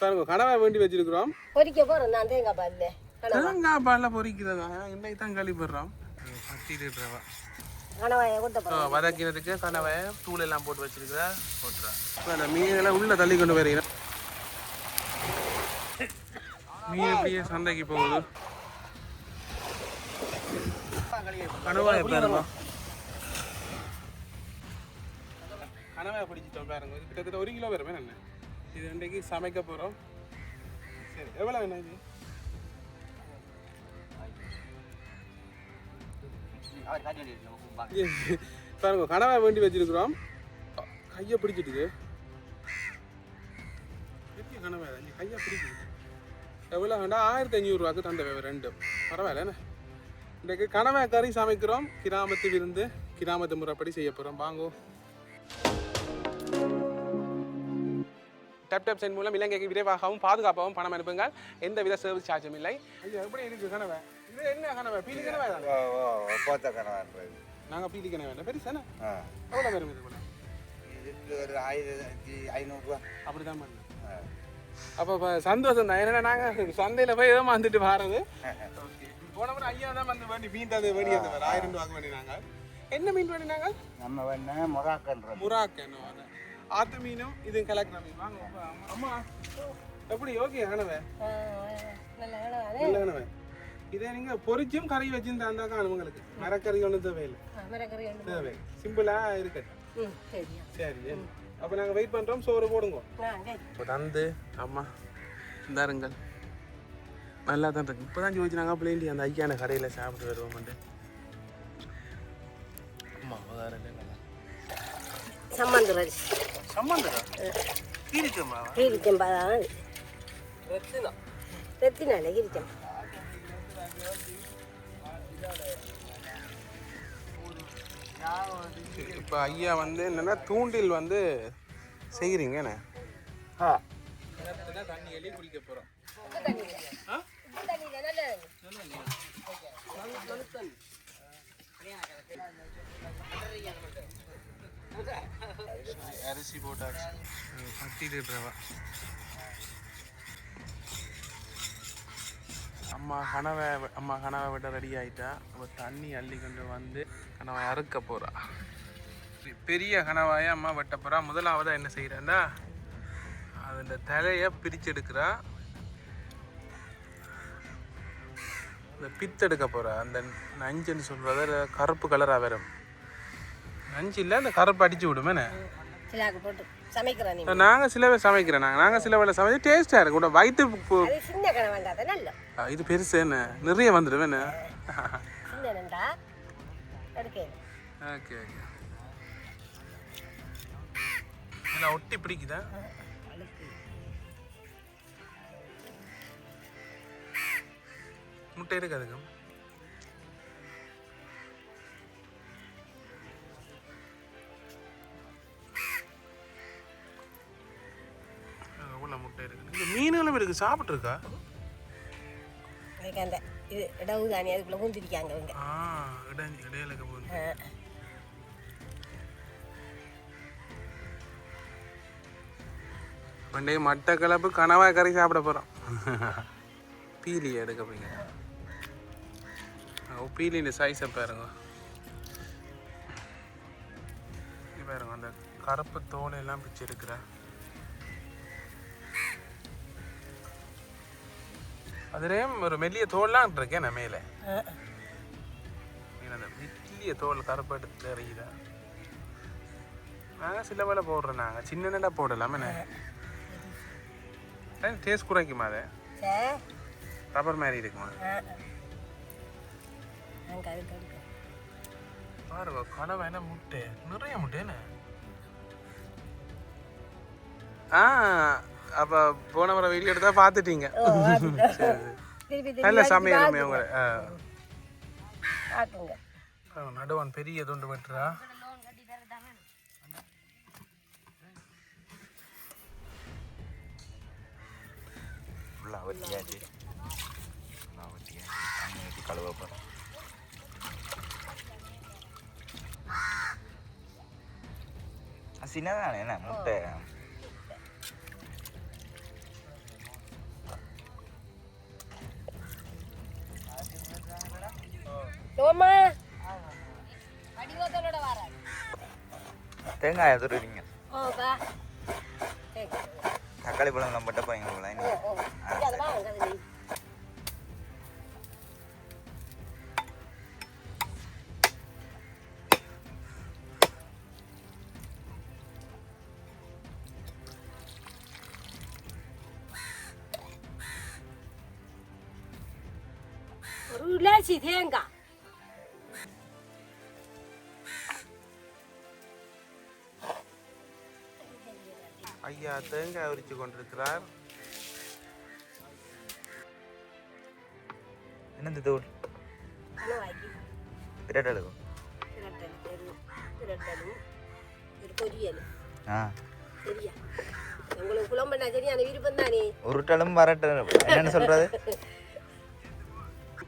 பாருங்க கனவா வேண்டி வச்சிருக்கிறோம். பொரிக்க போறேன் நான் தேங்காய் பால்ல. தேங்காய் பாலில் பொறிக்கிறதா? இன்னைக்கு தான் கழிப்படுறோம். பட்டிடுறவா கனவாயை கொட்ட போறேன் வதக்கிறதுக்கு கனவை தூள் எல்லாம் போட்டு வச்சிருக்கிறா போட்டுறா அந்த மீனெல்லாம் உள்ள தள்ளி கொண்டு வரீங்க மீன் எப்படியே சந்தைக்கு போகுது. கனவாயை பாருங்க. கனவாயை பிடிச்சிட்டோம் பாருங்க. கிட்டத்தட்ட ஒரு கிலோ வருமே என்ன? இது இன்றைக்கு சமைக்க போகிறோம் சரி எவ்வளோ வேணும் இது? பாருங்க கனவா வேண்டி வச்சிருக்கிறோம். கையை பிடிச்சிட்டுது. பெரிய கனவா கையை பிடிக்குது. எவ்வளோ வேண்டாம் ஆயிரத்தி ஐநூறுரூவாக்கு தந்த ரெண்டு. பரவாயில்ல இன்றைக்கு கனவா கறி சமைக்கிறோம். கிராமத்து விருந்து கிராமத்து முறைப்படி செய்ய போகிறோம் வாங்கோ. டப் டப் சென்ட் மூலம் இலங்கைக்கு விரைவாகவும் பாதுகாப்பாகவும் பணம் அனுப்புங்கள். எந்த வித சர்வீஸ் சார்ஜும் இல்லை. எப்படி இருக்கு கனவை? இது என்ன கனவை? பீலி கனவை தானே? போத்த கணவன்றது நாங்கள் பீலி கனவை இல்லை. பெருசானே ஆ. எவ்வளோ வரும் இது கூட இதுக்கு ஒரு ஆயிரத்தி ஐநூறுரூவா அப்படிதான் பண்ணேன் அப்போ இப்போ சந்தோஷம் தான். ஏன்னா நாங்கள் சந்தையில் போய் ஏமாந்துட்டு வாரது. போன முறை ஐயா தான் வந்து வேண்டி மீன் அது வேண்டி ஆயிரம் ரூபாய்க்கு வேண்டினாங்க என்ன மீன் வேண்டினாங்க நம்ம வேணா மொராக்கன்ற முராக்கு என்ன அது ஆத்து மீனும் இது கலக்கிற மீன். வாங்க அம்மா- எப்படி ஓகே கனவே நல்ல கனவே இதை நீங்கள் பொரிச்சும் கறி வச்சுருந்தா இருந்தா காணும் உங்களுக்கு மரக்கறி ஒன்றும் தேவையில்லை. தேவை ம் சரியா. சரி அப்போ நாங்கள் வெயிட் பண்ணுறோம் சோறு போடுங்க. இப்போ தந்து அம்மா இந்தாருங்கள். நல்லா தான் இருக்கு. இப்போ தான் ஜோதிச்சு நாங்கள் பிள்ளைண்டி அந்த ஐயான கடையில் சாப்பிட்டு வருவோம்ட்டு. அம்மா வேற நல்லா. கீரிச்சம்பா தான் ரெத்தினால இப்போ ஐயா வந்து என்னன்னா தூண்டில் வந்து செய்கிறீங்க என்ன? ஆ. தண்ணி எலி குடிக்க போகிறோம் அரிசி போட்டாச்சு. கட்டிடுறவா அம்மா கனவை அம்மா கனவை விட ரெடி ஆயிட்டா. அவ தண்ணி அள்ளி கொண்டு வந்து கனவை அறுக்க போறா. பெரிய கனவாயை அம்மா வெட்ட போறா. முதலாவதா என்ன செய்யறா அதில் தலையை பிரிச்செடுக்கிறா. இந்த பித்தெடுக்க போறா. அந்த நஞ்சுன்னு சொல்றத அதுல கருப்பு கலராக வரும். நஞ்சு இல்லை அந்த கருப்பு அடிச்சு விடுமேண்ணே சிலாக்கு போட்டு சமைக்கிறேன் நீ. நாங்கள் சில பேர் சமைக்கிறோம். நாங்கள் நாங்கள் சில வேலை சமைச்சு டேஸ்ட்டாக இருக்கும். கூட வயிற்று சின்ன நல்ல. இது பெருசு என்ன? நிறைய வந்துடும் என்ன? Okay okay. இதில் ஒட்டி பிடிக்குதா? முட்டை இருக்கு அதுக்கு மீன்களும் இருக்கு சாப்பிட்ருக்கா அந்த இது இடவு தானே அதுக்குள்ள ஊந்திருக்காங்க அவங்க ஆ இட இடையில போகுது ஆ. பண்டைய மட்டக்களப்பு கனவாய் கறி சாப்பிட போகிறோம் பீலி எடுக்க போறீங்க. ஓ பீலிൻ്റെ சைஸை பாருங்க. இங்க பாருங்க அந்த கருப்பு தோலை எல்லாம் பிச்சு எடுக்கிற. அதுலேயும் ஒரு மெல்லிய தோல்லாம் இருக்கேன் மேலே? ஆ. அந்த மெல்லிய தோல் கருப்பு எடுத்து அறியுதா நாங்கள் சில வேலை போடுறோம் நாங்கள் சின்ன நெல்லா போடலாம் என்ன? டேஸ்ட் குறைக்குமா அது? ரப்பர் மாதிரி இருக்குமா? பாருங்க கனவை என்ன முட்டை? நிறைய முட்டை என்ன? ஆ. அப்போ போன முறை வீடியோ எடுத்தா பார்த்துட்டீங்க நல்ல சமையலுமே அவங்க பார்க்குங்க நடுவான் பெரிய துண்டு வெட்டுறா ஃபுல்லாக வெட்டியாச்சு ஃபுல்லாக வெட்டியாச்சு தண்ணி ஊற்றி கழுவ போகிறோம் சின்னதானே என்ன முட்டை? நோமா வடிவத்தோட வராது தேங்காய் துருவீங்க ஓ பா சரி தக்காளி பழம்லாம் பட்ட போய்ங்க போல ஓ ஓ இங்க அதை வாங்க அது நீ ஒரு லேசி தேங்காய் ஐயா தேங்காய் உரிச்சு கொண்டிருக்கிறார். என்னது பிரட்டலுக்கும் திரட்டல் உங்களுக்கு குழம்புனா சரியான விருப்பம் தானே உருட்டலும் வரட்டலும் என்னன்னு சொல்றது?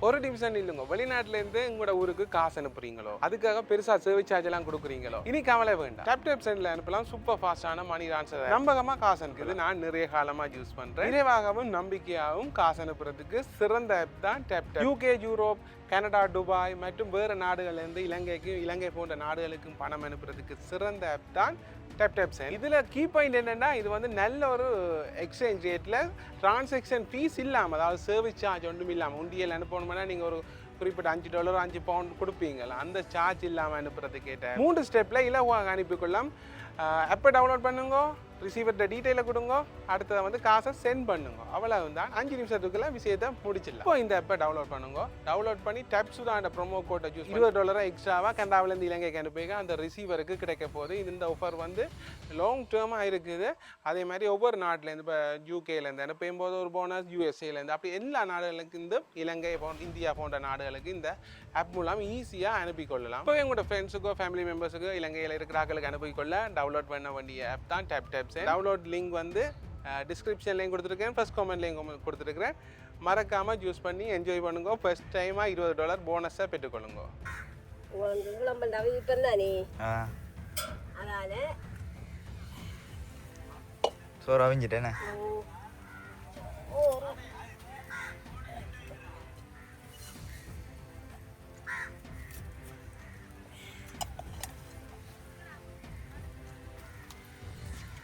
ஒரு டிவிஷன் இல்லைங்க வெளிநாட்டிலேருந்து உங்களோட ஊருக்கு காசு அனுப்புறீங்களோ? அதுக்காக பெருசாக சர்வீஸ் சார்ஜ் எல்லாம் கொடுக்குறீங்களோ? இனி கவலை வேண்டாம். டேப் டேப் சென்டில் அனுப்பலாம். சூப்பர் ஃபாஸ்டான மணி ட்ரான்ஸ்ஃபர் நம்பகமா காசு அனுப்புது நான் நிறைய காலமாக யூஸ் பண்ணுறேன் நிறைவாகவும் நம்பிக்கையாகவும் காசு அனுப்புறதுக்கு சிறந்த ஆப் தான் tap tap UK Europe Canada Dubai மற்றும் வேறு நாடுகள்லேருந்து இலங்கைக்கும் இலங்கை போன்ற நாடுகளுக்கும் பணம் அனுப்புறதுக்கு சிறந்த ஆப் தான் டேப் டேப் சென்ட் இதில் கீ பாயிண்ட் என்னன்னா இது வந்து நல்ல ஒரு எக்ஸ்சேஞ்ச் ரேட்டில் டிரான்சாக்ஷன் ஃபீஸ் இல்லாமல் அதாவது சர்வீஸ் சார்ஜ் ஒன்றும் இல்லாமல் உண்டியல் அனுப்பணும்னா நீங்கள் ஒரு குறிப்பிட்ட அஞ்சு டாலர் அஞ்சு பவுண்ட் கொடுப்பீங்கல்ல அந்த சார்ஜ் இல்லாமல் அனுப்புறது கேட்டேன் மூன்று ஸ்டெப்பில் இலவாக அனுப்பிக்கொள்ளலாம் எப்போ டவுன்லோட் பண்ணுங்க. ரிசீவர்கிட்ட டீட்டெயிலை கொடுங்க. அடுத்ததை வந்து காசை சென்ட் பண்ணுங்க. அவ்வளவு தான் அஞ்சு நிமிஷத்துக்குள்ள விஷயத்தை முடிச்சிடலாம். இப்போ இந்த ஆப்பை டவுன்லோட் பண்ணுங்க. டவுன்லோட் பண்ணி டப் சுதான் ப்ரோமோ கோட்டை சூஸ் இருபது டாலரை எக்ஸ்ட்ராவாக கனடாவிலேருந்து இலங்கைக்கு அனுப்பிங்க அந்த ரிசீவருக்கு கிடைக்க போகுது. இந்த ஆஃபர் வந்து லாங் டேர்மாக இருக்குது. அதே மாதிரி ஒவ்வொரு நாட்டிலேருந்து இப்போ யூகேலேருந்து அனுப்பும் போது ஒரு போனஸ் யூஎஸ்ஏலேருந்து அப்படி எல்லா நாடுகளுக்கும் இந்த இலங்கை போன்ற இந்தியா போன்ற நாடுகளுக்கு இந்த ஆப் மூலம் ஈஸியாக அனுப்பிக்கொள்ளலாம். இப்போ எங்களோட ஃப்ரெண்ட்ஸுக்கோ ஃபேமிலி மெம்பர்ஸுக்கோ இலங்கையில் இருக்கிற ஆட்களுக்கு அனுப்பிக்கொள்ள டவுன்லோட் பண்ண வேண்டிய ஆப் தான் டேப் டேப்ஸ் டவுன்லோட் லிங்க் வந்து டிஸ்கிரிப்ஷன்லேயும் கொடுத்துருக்கேன் ஃபர்ஸ்ட் கமெண்ட்லேயும் கொடுத்துருக்கிறேன். மறக்காமல் யூஸ் பண்ணி என்ஜாய் பண்ணுங்க. ஃபர்ஸ்ட் டைமாக இருபது டாலர் போனஸை பெற்றுக்கொள்ளுங்க. சோறு அவிஞ்சிட்டேனே.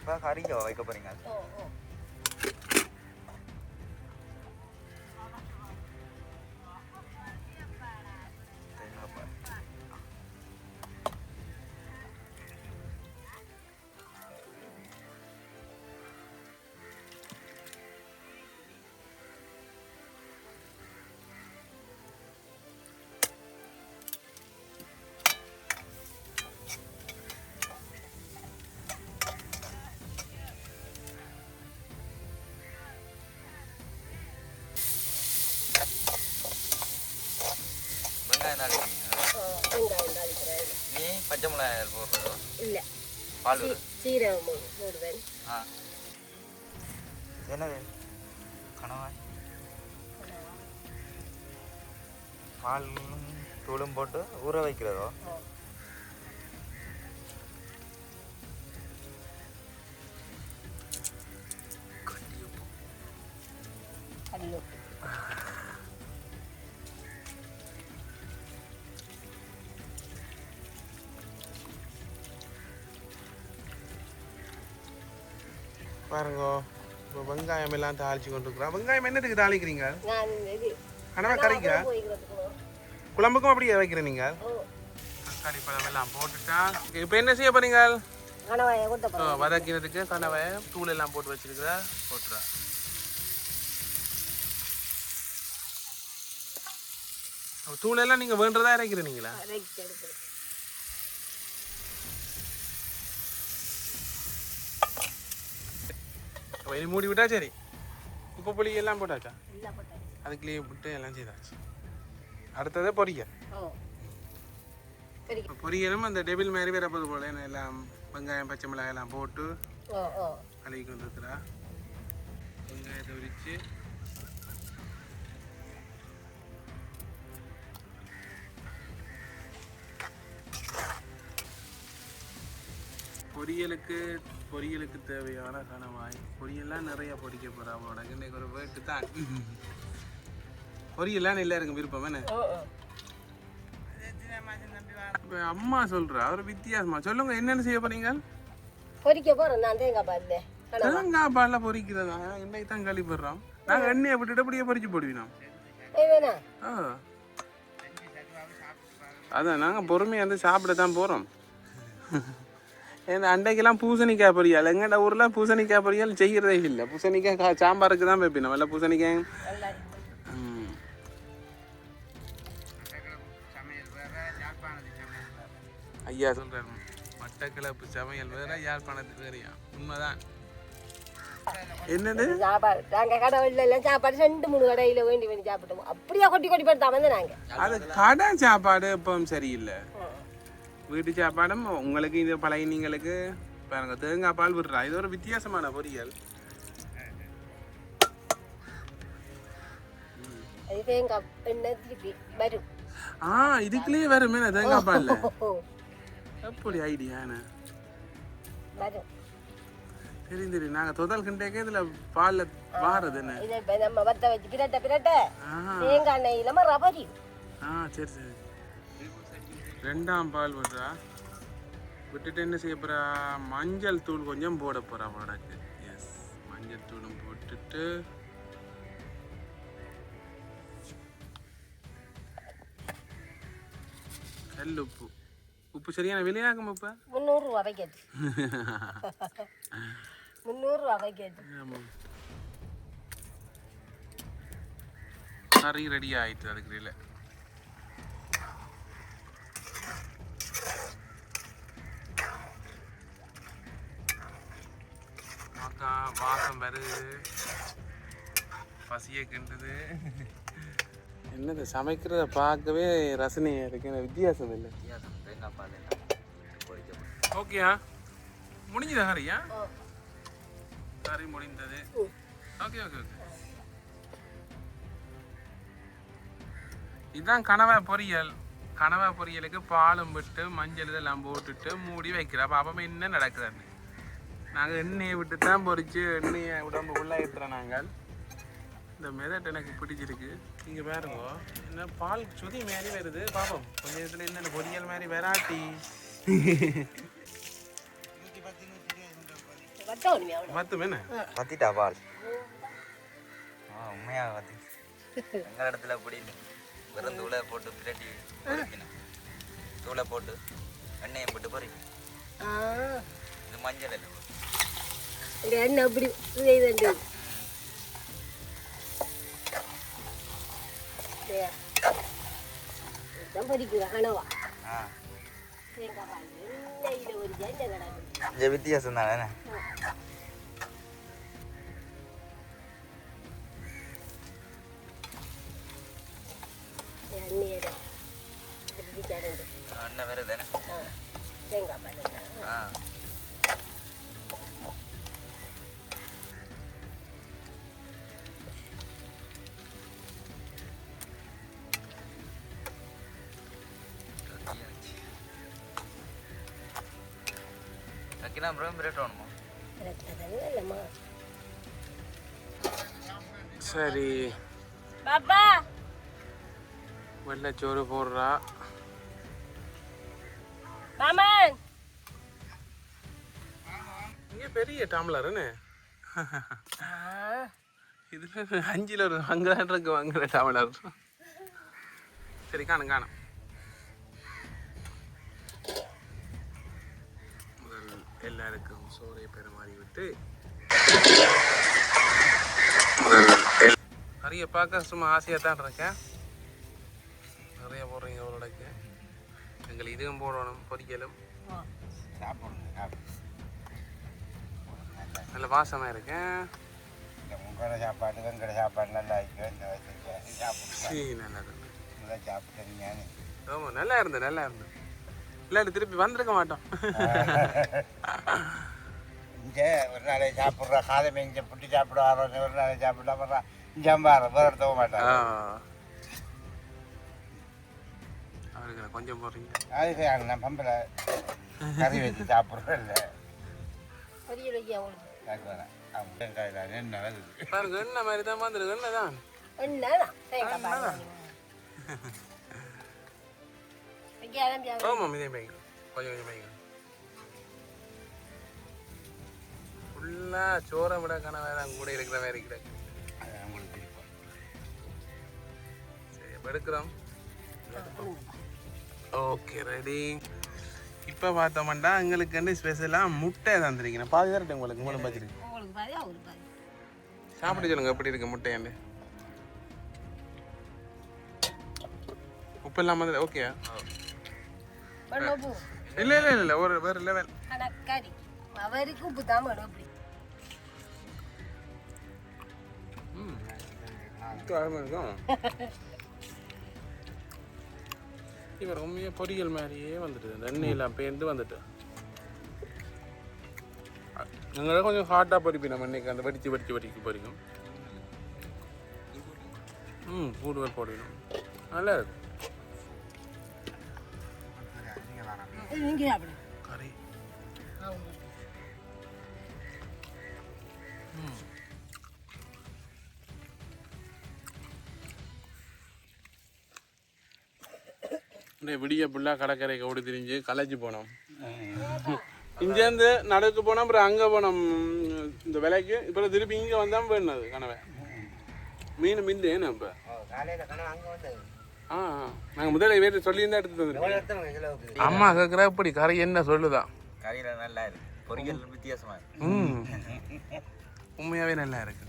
ம், ஓ இப்போ கறிக்கோ வைக்க போறீங்க ஓ ஓ தேங்காய் வெங்காயம் தாளிக்கிறேன் நீ பச்சை மிளகாய் போடுறதோ? இல்லை. பால் சீரகம் போடுவேன். ஆ. என்னது? கணவாய் பாலும் தூளும் போட்டு ஊற வைக்கிறதோ? ஓ. பாருங்க. இப்போ வெங்காயம் எல்லாம் தாளிச்சு கொண்டு இருக்கிறோம் வெங்காயம் என்னத்துக்கு தாளிக்கிறீங்க? நான் இது கனவா கறிக்கா? குழம்புக்கும் அப்படியே வைக்கிறேன் நீங்கள் தக்காளி பழம் எல்லாம் போட்டுட்டா. இப்போ என்ன செய்ய போறீங்க? வதக்கிறதுக்கு வதக்கினதுக்கு கனவை தூள் எல்லாம் போட்டு வச்சிருக்கிற போட்டுறா. தூளெல்லாம் தூள் எல்லாம் நீங்க வேண்டதா இறக்கிறீங்களா ரைட் எடுக்கிறேன் அப்ப இனி மூடி விட்டா சரி. உப்பு புளி எல்லாம் போட்டாச்சா? போட்டாச்சு. அதுக்குள்ளேயே விட்டு எல்லாம் செய்தாச்சு. அடுத்தது பொரியல். இப்ப பொரியலும் அந்த டெபிள் மாதிரி வரப்போது போல என்ன எல்லாம் வெங்காயம் பச்சை மிளகாய் எல்லாம் போட்டு கொண்டு இருக்கிறா வெங்காயத்தை உரிச்சு. பொரியலுக்கு பொரியலுக்கு தேவையான கணவாய். பொரியல்லாம் நிறைய பொரிக்க போறா உனக்கு இன்னைக்கு ஒரு வேட்டு தான். பொரியல்லாம் நல்லா இருக்கும் விருப்பம். என்ன? அம்மா சொல்றா. ஒரு வித்தியாசமா. சொல்லுங்க என்னென்ன செய்ய போறீங்க? பொரிக்க போறேன் நான் தேங்காய் பால்ல. தேங்காய் பால்ல பொரிக்கிறதா இன்னைக்கு தான் கழிப்படுறோம் நாங்க எண்ணெயை விட்டுட்டு அப்படியே பொரிச்சு ஆ. அதான் நாங்கள் பொறுமையாக வந்து சாப்பிட தான் போகிறோம் ஏன்னா அன்றைக்கெல்லாம் பூசணிக்காய் பொரியல். எங்கள்ட ஊரில் பூசணிக்காய் பொரியல் செய்கிறதே இல்லை. பூசணிக்காய் கா சாம்பாருக்கு தான் வைப்பினோம் இல்லை பூசணிக்காய். ஐயா சொல்கிறார் மட்டக்கிழப்பு சமையல் வேற யாழ்ப்பாணத்து வேறையா? உண்மைதான். என்னது? சாப்பாடு. நாங்க கடவுள்ல எல்லாம் சாப்பாடு ரெண்டு மூணு கடையில வேண்டி வேண்டி சாப்பிட்டோம். அப்படியே கொட்டி கொட்டி போட்டு வந்து நாங்க. அது கடை சாப்பாடு எப்பவும் சரியில்லை. வீட்டு சாப்பாடும் உங்களுக்கு இது பழகினீங்களுக்கு பாருங்க தேங்காய் பால் விடுறா. இது ஒரு வித்தியாசமான பொரியல். ஆ இதுக்குள்ளேயே வருமே தேங்காய் பால்ல? எப்படி ஐடியாண்ணே தெரியும் தெரியும். நாங்கள் தொதல் கிண்டேக்க இதில் பாலில் வாரது என்ன? நம்ம வத்த வச்சு பிரட்ட பிரட்ட. தேங்காய் எண்ணெய் இல்லாம ரபரி ஆ சரி சரி. ரெண்டாம் பால் விடுறா விட்டுட்டு என்ன செய்ய போறா? மஞ்சள் தூள் கொஞ்சம் போட போறா வடக்கு. எஸ் மஞ்சள் தூளும் போட்டுட்டு. கல் உப்பு. உப்பு சரியான விலையாகும் உப்பு முந்நூறு ரூபா வைக்கிறது முந்நூறு ரூபா வைக்கிறது ஆமாம் கறி ரெடி ஆயிட்டு அதுக்கு இல்லை வாசம் வருது. பசியை கிண்டுது. என்னது சமைக்கிறத பார்க்கவே ரசனையாக இருக்கு. வித்தியாசம் இல்லை. ஓகேயா முடிஞ்சதா ஹரியா ஆ. கறி முடிந்தது. ஓகே ஓகே ஓகே இதுதான் கனவா பொரியல். கனவா பொரியலுக்கு பாலும் விட்டு மஞ்சள் இதெல்லாம் போட்டுட்டு மூடி வைக்கிறா பாப்பா என்ன நடக்குதுன்னு. நாங்கள் எண்ணெயை விட்டு தான் பொரிச்சு எண்ணெயை உடம்புக்குள்ளே ஏற்றுறோம் நாங்கள். இந்த மெதட் எனக்கு பிடிச்சிருக்கு. இங்கே பாருங்க. என்ன பால் சுதி மாதிரி வருது. பாப்போம். கொஞ்சம் இதில் என்ன பொரியல் மாதிரி வெராட்டி. மத்தும் என்ன? வத்திட்டா பால். ஆ உண்மையாக வத்தி. எங்கள் இடத்துல அப்படி இல்லை வெறும் தூளை போட்டு பிரட்டி பொரிக்கணும் தூளை போட்டு எண்ணெயை போட்டு பொரிக்கணும் ஆ. இது மஞ்சள் இல்லை இந்த எண்ணெய் அப்படி செய்து தான் பொரிக்கிற கனவா ஆ. தேங்காய் பால் எண்ணெயில் ஒரு ஜெண்டை கிடக்கு. இந்த வித்தியாசம் தானே? எண்ணெய் வேறு தானே? தேங்காய் பால் ஆ. கக்கினா அப்புறம் பிரேட் வேணுமா? சரி. பாப்பா. வெள்ளைச்சோறு போடுறா. மாமன் இங்கே பெரிய டம்ளர் என்ன? ஆ. இதுல அஞ்சில் ஒரு அங்கே இருக்கு வாங்குற டம்ளர். சரி காணும் காணும். எல்லாருக்கும் சோறை பெருமாறி விட்டு. நிறைய பார்க்க சும்மா ஆசையாக தான் இருக்கேன். நிறைய போடுறீங்க அவரோடக்கு எங்களுக்கு இதுவும் போடணும் பொரிக்கலும் நல்ல வாசமாக இருக்கேன் இந்த உங்களோட சாப்பாடு எங்களோட சாப்பாடு நல்லா இருக்கும் இருக்கு ஆமாம் நல்லா இருந்தது நல்லா இருந்தது. இல்லாட்டி திருப்பி வந்திருக்க மாட்டோம். இங்கே ஒரு நாளை சாப்பிட்ற காலமே இங்கே புட்டி சாப்பிட ஆரோக்கியம் ஒரு நாளை சாப்பிட வர்றா இங்கே அம்பாரு வேறு எடுத்து போக ஆ. மாட்டாங்க அவருக்கு கொஞ்சம் போடுறீங்க அது நான் பம்பில் கறி வச்சு சாப்பிட்றேன் இல்லை. என்ன மாதிரி தான் வந்துருக்கு என்ன தான் என்னதான்? ஆமாம் இதே பைக் கொஞ்சம் கொஞ்சம் பைக் ஃபுல்லாக சோறை விட கனவே தான் கூட இருக்கிற மாதிரி இருக்கிற அவங்களுக்கு பிடிக்கும் சரி அப்போ எடுக்கிறோம். ஓகே ரெடி இப்போ பார்த்தோம்னா எங்களுக்கு வந்து ஸ்பெஷலாக முட்டை தந்துருக்கீங்க பாதி தரட்டும் உங்களுக்கு உங்களுக்கு பார்த்துருக்கு உங்களுக்கு பாதி அவங்களுக்கு பாதி. சாப்பிட்டு சொல்லுங்க எப்படி இருக்கு முட்டையாண்டு உப்பு இல்லாமல் ஓகே இல்லை இல்லை இல்லை ஒரு வேறு லெவல் கணக்காரி அவருக்கு உப்பு தான் வேணும் அப்படி இவர் உண்மையாக பொரியல் மாதிரியே வந்துட்டு எண்ணெயெல்லாம் பேர்ந்து வந்துட்டு எங்களை கொஞ்சம் ஹாட்டாக பொரிப்பி நம்ம இன்னைக்கு அந்த வடித்து வடித்து வடிக்கு பொரிக்கும் ம் கூடுதல் போடணும் நல்லா இருக்கும் நீங்க சாப்பிடு கறி. இந்த விடிய ஃபுல்லாக கடற்கரைக்கு ஓடி திரிஞ்சு களைச்சி போனோம். இங்கேருந்து நடுக்கு போனோம் அப்புறம் அங்கே போனோம். இந்த விலைக்கு இப்போ திருப்பி இங்கே வந்தால் போயிடுனது கனவை. மீன் மில்லு ஏன்னு இப்போ? ஆ நாங்கள் முதல்ல வீட்டு சொல்லியிருந்தா எடுத்து வந்துருக்கோம் அம்மா கேட்குறா இப்படி கறி என்ன சொல்லுதா? கறியில் நல்லா இருக்கு. பொரியல் வித்தியாசமா இருக்கு. ம். உண்மையாகவே நல்லா இருக்கு.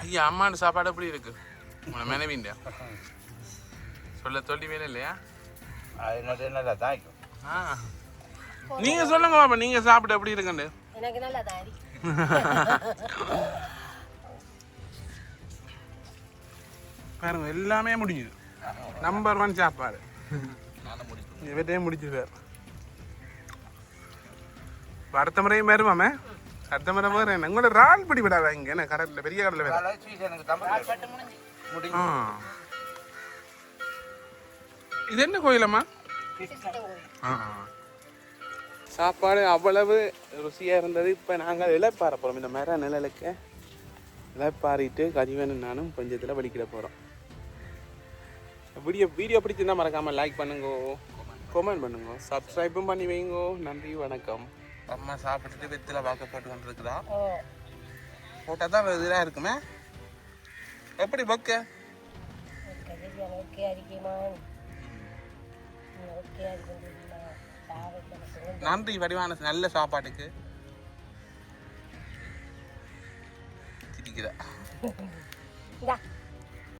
ஐயா அம்மாண்ட சாப்பாடு எப்படி இருக்கு? உங்களை மனைவிண்டா சொல்ல சொல்லி வேலை இல்லையா? அது நல்லா தாய்க்கும் ஆ. நீங்க சொல்லுங்க பாப்பா நீங்க சாப்பிட்டு எப்படி இருக்குண்டு எனக்கு நல்லா தாரி பாருங்க எல்லாமே முடிஞ்சுது. நம்பர் ஒன் சாப்பாடு. நானும் முடிக்கும் இவர்கிட்டயே முடிச்சு சார். அடுத்த முறையும் வருமாமே அடுத்த முறை வேறு என்ன உங்களோட ரால் பிடி விடாதா இங்க என்ன கடலில் பெரிய கடலில் வேற. ஆ. இது என்ன கோயிலம்மா ஆ ஆ. சாப்பாடு அவ்வளவு ருசியாக இருந்தது. இப்போ நாங்கள் இலைப்பாற போகிறோம் இந்த மர நிழலுக்கு. இலைப்பாரிட்டு கதிவனும் நானும் கொஞ்சத்தில் வலிக்கிட போகிறோம் வீடியோ வீடியோ பிடிச்சிருந்தா மறக்காமல் லைக் பண்ணுங்க. கமெண்ட் பண்ணுங்க. சப்ஸ்கிரைபும் பண்ணி வைங்க. நன்றி வணக்கம். அம்மா சாப்பிட்டுட்டு வெத்தில வாக்க போட்டு கொண்டிருக்குதா ஓ போட்டால் தான் இதாக இருக்குமே? எப்படி பக்க நன்றி வடிவான நல்ல சாப்பாட்டுக்கு. சிரிக்கிறா. இந்தா.